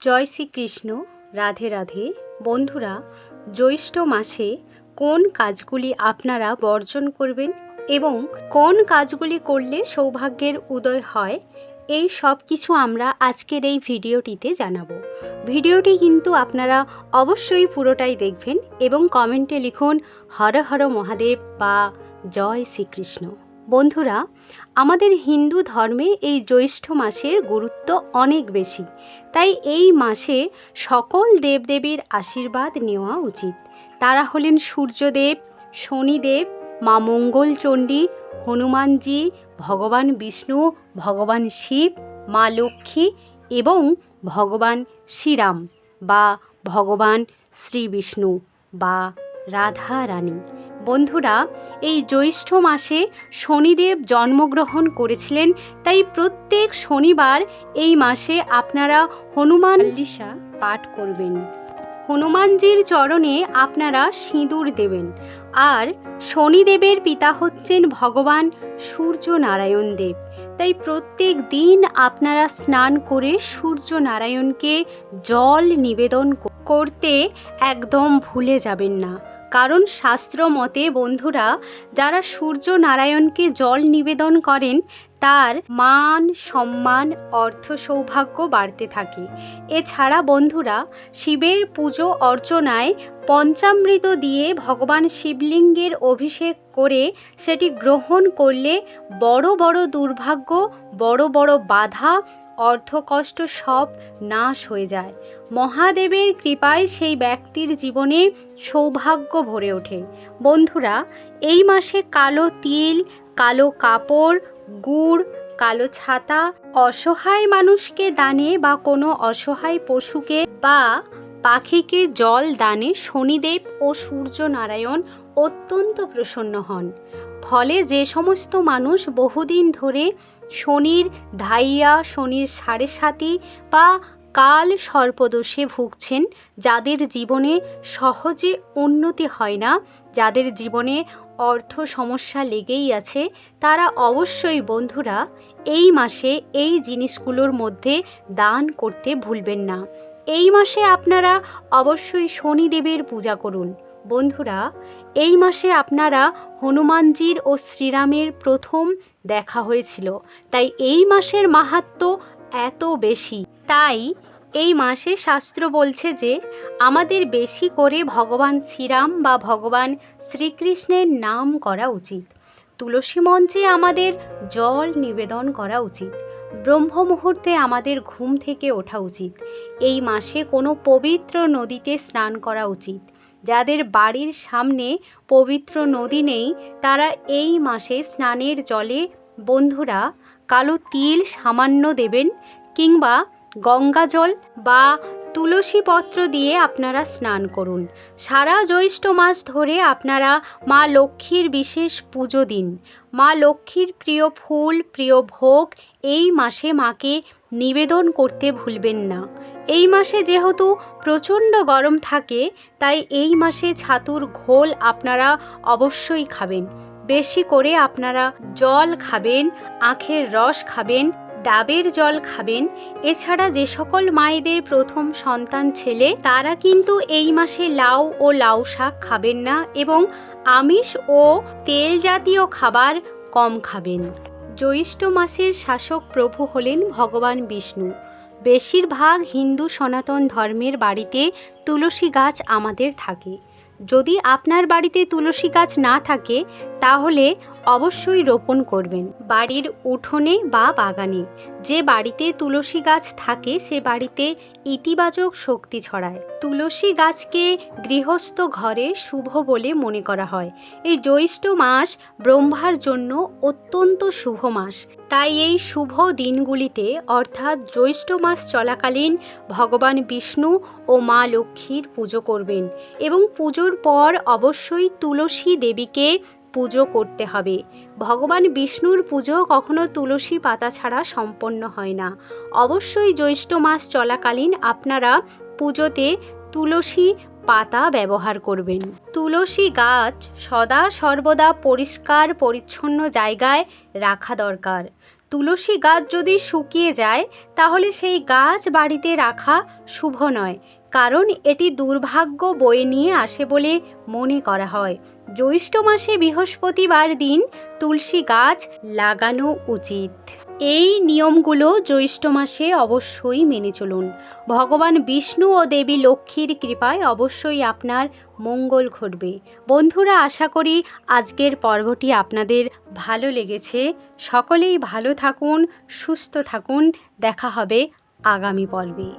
জয় শ্রীকৃষ্ণ, রাধে রাধে। বন্ধুরা, জ্যৈষ্ঠ মাসে কোন কাজগুলি আপনারা বর্জন করবেন এবং কোন কাজগুলি করলে সৌভাগ্যের উদয় হয়, এই সব কিছু আমরা আজকের এই ভিডিওটিতে জানাব। ভিডিওটি কিন্তু আপনারা অবশ্যই পুরোটাই দেখবেন এবং কমেন্টে লিখুন, হর হর মহাদেব বা জয় শ্রীকৃষ্ণ বন্ধুরা আমাদের হিন্দু ধর্মে এই জ্যৈষ্ঠ মাসের গুরুত্ব অনেক বেশি। তাই এই মাসে সকল দেবদেবীর আশীর্বাদ নেওয়া উচিত। তারা হলেন সূর্যদেব, শনিদেব, মা মঙ্গলচণ্ডী, হনুমানজি, ভগবান বিষ্ণু, ভগবান শিব, মা লক্ষ্মী এবং ভগবান শ্রীরাম বা ভগবান শ্রী বিষ্ণু বা রাধা রানী বন্ধুরা, এই জ্যৈষ্ঠ মাসে শনিদেব জন্মগ্রহণ করেছিলেন, তাই প্রত্যেক শনিবার এই মাসে আপনারা হনুমান লিসা পাঠ করবেন। হনুমানজির চরণে আপনারা সিঁদুর দেবেন। আর শনিদেবের পিতা হচ্ছেন ভগবান সূর্য নারায়ণ দেব। তাই প্রত্যেক দিন আপনারা স্নান করে সূর্য নারায়ণকে জল নিবেদন করতে একদম ভুলে যাবেন না। কারণ শাস্ত্র মতে বন্ধুরা, যারা সূর্য নারায়ণকে জল নিবেদন করেন, তার মান, সম্মান, অর্থ সৌভাগ্য বাড়তে থাকে। এছাড়া বন্ধুরা, শিবের পুজো অর্চনায় পঞ্চামৃত দিয়ে ভগবান শিবলিঙ্গের অভিষেক করে সেটি গ্রহণ করলে বড় বড় দুর্ভাগ্য, বড় বড় বাধা, অর্থকষ্ট সব নাশ হয়ে যায়। মহাদেবের কৃপায় সেই ব্যক্তির জীবনে সৌভাগ্য ভরে ওঠে। বন্ধুরা, এই মাসে কালো তিল, কালো কাপড়, গুড়, কালো ছাতা, অসহায় মানুষকে দানে বা কোনো অসহায় পশুকে বা পাখিকে জল দানে শনিদেব ও সূর্য নারায়ণ অত্যন্ত প্রসন্ন হন। ফলে যে সমস্ত মানুষ বহুদিন ধরে শনির ধাইয়া, শনির সাড়ে সাতি বা কাল সর্পদোষে ভুগছেন, যাদের জীবনে সহজে উন্নতি হয় না, যাদের জীবনে অর্থ সমস্যা লেগেই আছে, তারা অবশ্যই বন্ধুরা, এই মাসে এই জিনিসগুলোর মধ্যে দান করতে ভুলবেন না। এই মাসে আপনারা অবশ্যই শনিদেবের পূজা করুন। বন্ধুরা, এই মাসে আপনারা হনুমানজির ও শ্রীরামের প্রথম দেখা হয়েছিল। তাই এই মাসের মাহাত্ম্য এত বেশি। তাই এই মাসে শাস্ত্র বলছে যে, আমাদের বেশি করে ভগবান শ্রীরাম বা ভগবান শ্রীকৃষ্ণের নাম করা উচিত। তুলসী মঞ্চে আমাদের জল নিবেদন করা উচিত। ব্রহ্ম মুহূর্তে আমাদের ঘুম থেকে ওঠা উচিত। এই মাসে কোনো পবিত্র নদীতে স্নান করা উচিত। যাদের বাড়ির সামনে পবিত্র নদী নেই, তারা এই মাসে স্নানের জলে বন্ধুরা কালো তিল সামান্য দেবেন কিংবা গঙ্গা জল বা তুলসী পত্র দিয়ে আপনারা স্নান করুন। সারা জ্যৈষ্ঠ মাস ধরে আপনারা মা লক্ষ্মীর বিশেষ পুজো দিন। মা লক্ষ্মীর প্রিয় ফুল, প্রিয় ভোগ এই মাসে মাকে নিবেদন করতে ভুলবেন না। এই মাসে যেহেতু প্রচণ্ড গরম থাকে, তাই এই মাসে ছাতুর ঘোল আপনারা অবশ্যই খাবেন। বেশি করে আপনারা জল খাবেন, আখের রস খাবেন ডাবের জল খাবেন। এছাড়া যে সকল মায়েদের প্রথম সন্তান ছেলে, তারা কিন্তু এই মাসে লাউ ও লাউ শাক খাবেন না এবং আমিষ ও তেল জাতীয় খাবার কম খাবেন। জ্যৈষ্ঠ মাসের শাসক প্রভু হলেন ভগবান বিষ্ণু। বেশিরভাগ হিন্দু সনাতন ধর্মের বাড়িতে তুলসী গাছ আমাদের থাকে। যদি আপনার বাড়িতে তুলসী গাছ না থাকে তাহলে অবশ্যই রোপণ করবেন। বাড়ির উঠোনে বা বাগানে, যে বাড়িতে তুলসী গাছ থাকে, সে বাড়িতে ইতিবাচক শক্তি ছড়ায়। তুলসী গাছকে গৃহস্থ ঘরে শুভ বলে মনে করা হয়। এই জ্যৈষ্ঠ মাস ব্রহ্মার জন্য অত্যন্ত শুভ মাস। তাই এই শুভ দিনগুলিতে, অর্থাৎ জ্যৈষ্ঠ মাস চলাকালীন, ভগবান বিষ্ণু ও মা লক্ষ্মীর পুজো করবেন এবং পুজোর পর অবশ্যই তুলসী দেবীকে পুজো করতে হবে। ভগবান বিষ্ণুর পুজো কখনো তুলসী পাতা ছাড়া সম্পন্ন হয় না। অবশ্যই জ্যৈষ্ঠ মাস চলাকালীন আপনারা পুজোতে তুলসী পাতা ব্যবহার করবেন। তুলসী গাছ সদা সর্বদা পরিষ্কার, পরিচ্ছন্ন জায়গায় রাখা দরকার। তুলসী গাছ যদি শুকিয়ে যায়, তাহলে সেই গাছ বাড়িতে রাখা শুভ নয়। কারণ এটি দুর্ভাগ্য বয়ে নিয়ে আসে বলে মনে করা হয়। জ্যৈষ্ঠ মাসে বৃহস্পতিবার দিন তুলসী গাছ লাগানো উচিত। এই নিয়মগুলো জ্যৈষ্ঠ মাসে অবশ্যই মেনে চলুন। ভগবান বিষ্ণু ও দেবী লক্ষ্মীর কৃপায় অবশ্যই আপনার মঙ্গল ঘটবে। বন্ধুরা, আশা করি আজকের পর্বটি আপনাদের ভালো লেগেছে। সকলেই ভালো থাকুন, সুস্থ থাকুন। দেখা হবে আগামী পর্বে।